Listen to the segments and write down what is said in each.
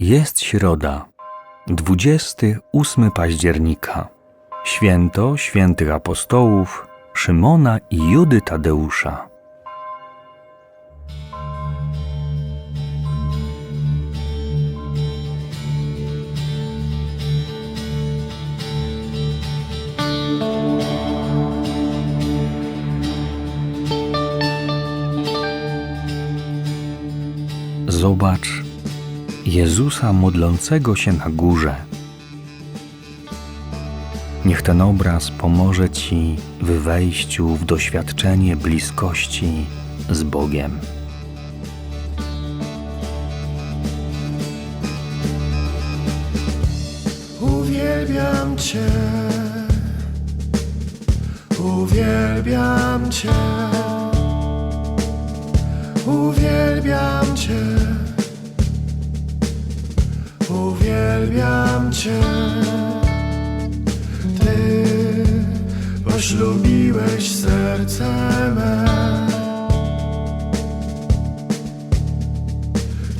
Jest środa, 28 października. Święto świętych apostołów Szymona i Judy Tadeusza. Zobacz Jezusa modlącego się na górze. Niech ten obraz pomoże Ci w wejściu w doświadczenie bliskości z Bogiem. Uwielbiam Cię, uwielbiam Cię, uwielbiam Cię, uwielbiam Cię. Ty poślubiłeś serce me.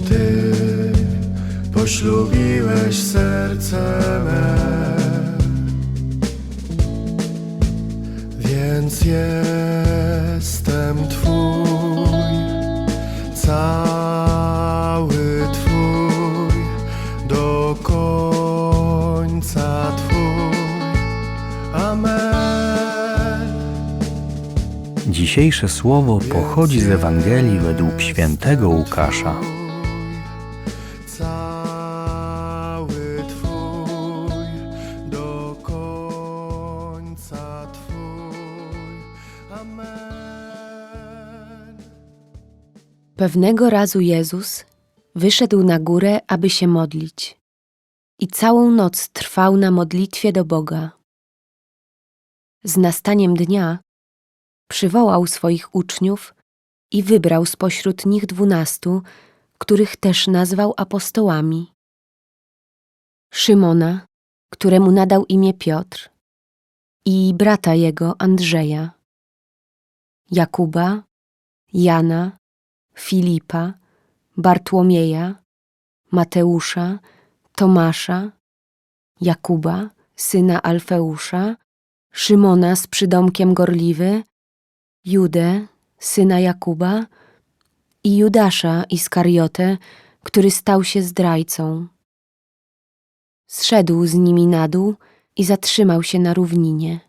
Ty poślubiłeś serce me. Więc jestem Twój, cały Dzisiejsze słowo pochodzi z Ewangelii według świętego Łukasza. Cały Twój, do końca Twój. Amen. Pewnego razu Jezus wyszedł na górę, aby się modlić, i całą noc trwał na modlitwie do Boga. Z nastaniem dnia przywołał swoich uczniów i wybrał spośród nich dwunastu, których też nazwał apostołami. Szymona, któremu nadał imię Piotr, i brata jego Andrzeja, Jakuba, Jana, Filipa, Bartłomieja, Mateusza, Tomasza, Jakuba, syna Alfeusza, Szymona z przydomkiem Gorliwy, Judę, syna Jakuba i Judasza Iskariotę, który stał się zdrajcą. Zszedł z nimi na dół i zatrzymał się na równinie.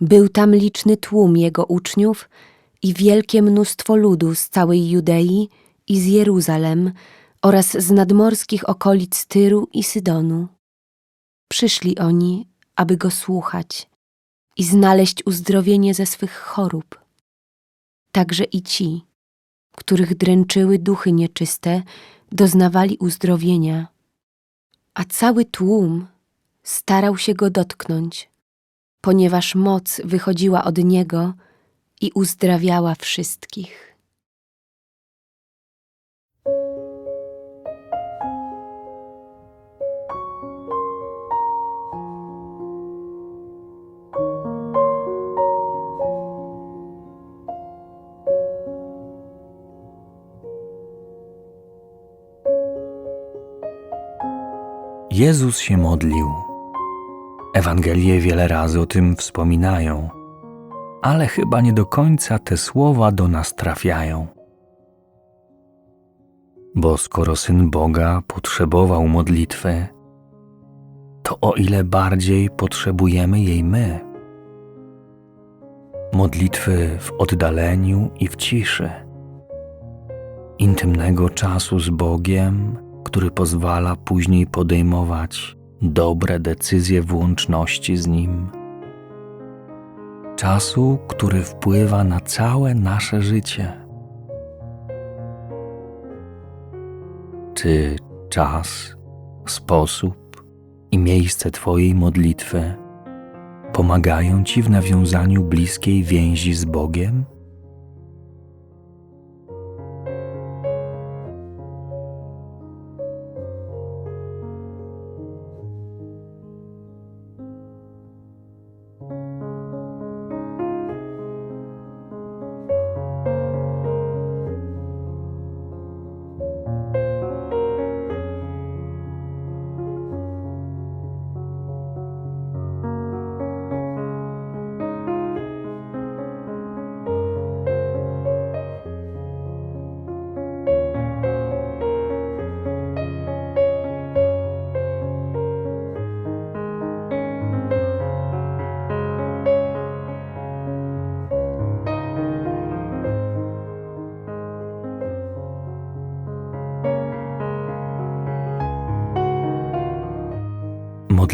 Był tam liczny tłum jego uczniów i wielkie mnóstwo ludu z całej Judei i z Jeruzalem oraz z nadmorskich okolic Tyru i Sydonu. Przyszli oni, aby go słuchać i znaleźć uzdrowienie ze swych chorób. Także i ci, których dręczyły duchy nieczyste, doznawali uzdrowienia, a cały tłum starał się go dotknąć, ponieważ moc wychodziła od niego i uzdrawiała wszystkich. Jezus się modlił. Ewangelie wiele razy o tym wspominają, ale chyba nie do końca te słowa do nas trafiają. Bo skoro syn Boga potrzebował modlitwy, to o ile bardziej potrzebujemy jej my. Modlitwy w oddaleniu i w ciszy, intymnego czasu z Bogiem, który pozwala później podejmować dobre decyzje w łączności z Nim. Czasu, który wpływa na całe nasze życie. Czy czas, sposób i miejsce Twojej modlitwy pomagają Ci w nawiązaniu bliskiej więzi z Bogiem?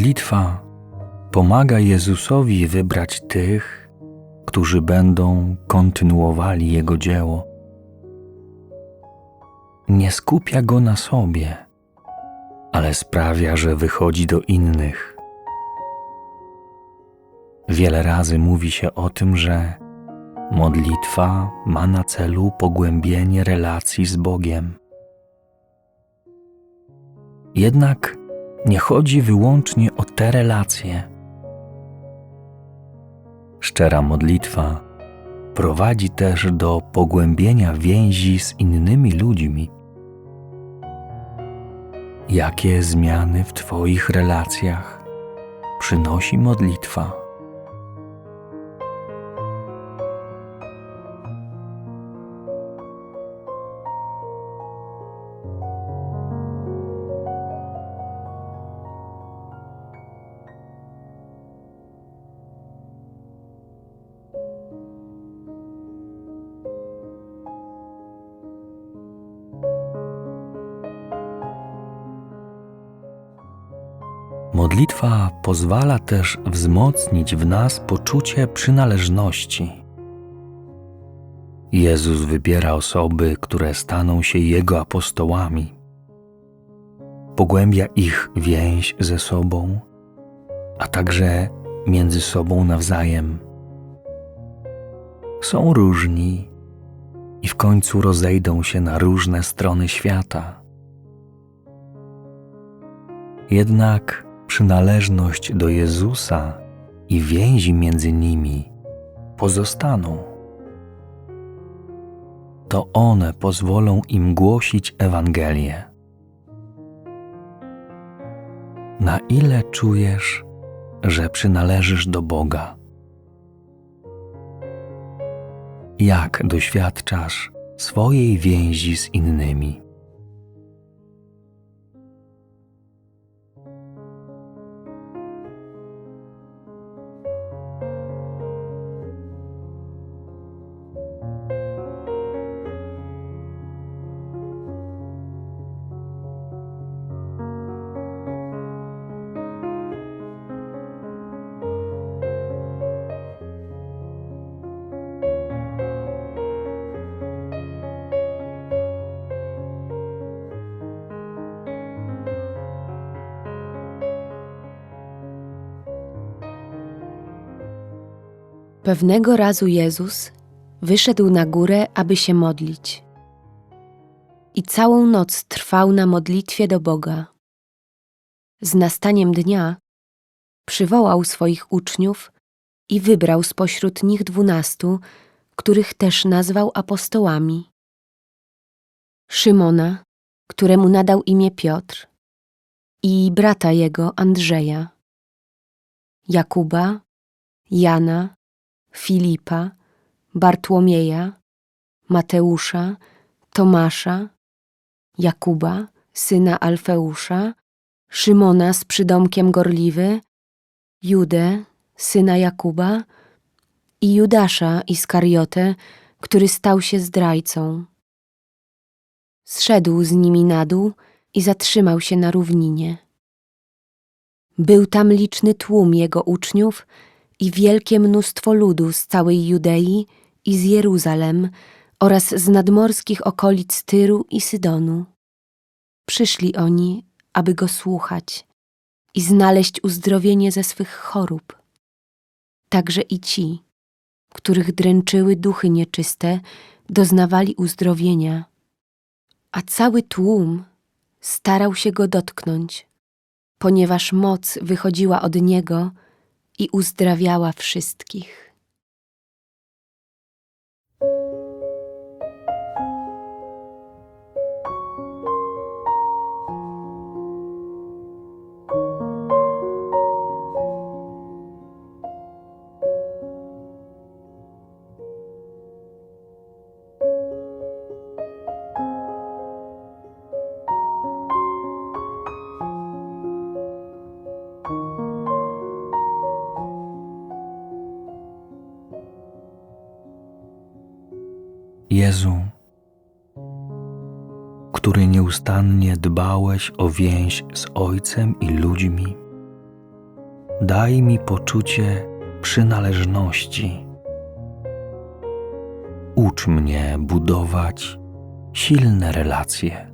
Modlitwa pomaga Jezusowi wybrać tych, którzy będą kontynuowali Jego dzieło. Nie skupia go na sobie, ale sprawia, że wychodzi do innych. Wiele razy mówi się o tym, że modlitwa ma na celu pogłębienie relacji z Bogiem. Jednak nie chodzi wyłącznie o te relacje. Szczera modlitwa prowadzi też do pogłębienia więzi z innymi ludźmi. Jakie zmiany w Twoich relacjach przynosi modlitwa? Modlitwa pozwala też wzmocnić w nas poczucie przynależności. Jezus wybiera osoby, które staną się Jego apostołami. Pogłębia ich więź ze sobą, a także między sobą nawzajem. Są różni i w końcu rozejdą się na różne strony świata. Jednak przynależność do Jezusa i więzi między nimi pozostaną. To one pozwolą im głosić Ewangelię. Na ile czujesz, że przynależysz do Boga? Jak doświadczasz swojej więzi z innymi? Pewnego razu Jezus wyszedł na górę, aby się modlić. I całą noc trwał na modlitwie do Boga. Z nastaniem dnia przywołał swoich uczniów i wybrał spośród nich dwunastu, których też nazwał apostołami. Szymona, któremu nadał imię Piotr, i brata jego Andrzeja, Jakuba, Jana, Filipa, Bartłomieja, Mateusza, Tomasza, Jakuba, syna Alfeusza, Szymona z przydomkiem Gorliwy, Judę, syna Jakuba i Judasza Iskariotę, który stał się zdrajcą. Zszedł z nimi na dół i zatrzymał się na równinie. Był tam liczny tłum jego uczniów i wielkie mnóstwo ludu z całej Judei i z Jeruzalem oraz z nadmorskich okolic Tyru i Sydonu. Przyszli oni, aby go słuchać i znaleźć uzdrowienie ze swych chorób. Także i ci, których dręczyły duchy nieczyste, doznawali uzdrowienia, a cały tłum starał się go dotknąć, ponieważ moc wychodziła od niego i uzdrawiała wszystkich. Jezu, który nieustannie dbałeś o więź z Ojcem i ludźmi, daj mi poczucie przynależności. Ucz mnie budować silne relacje.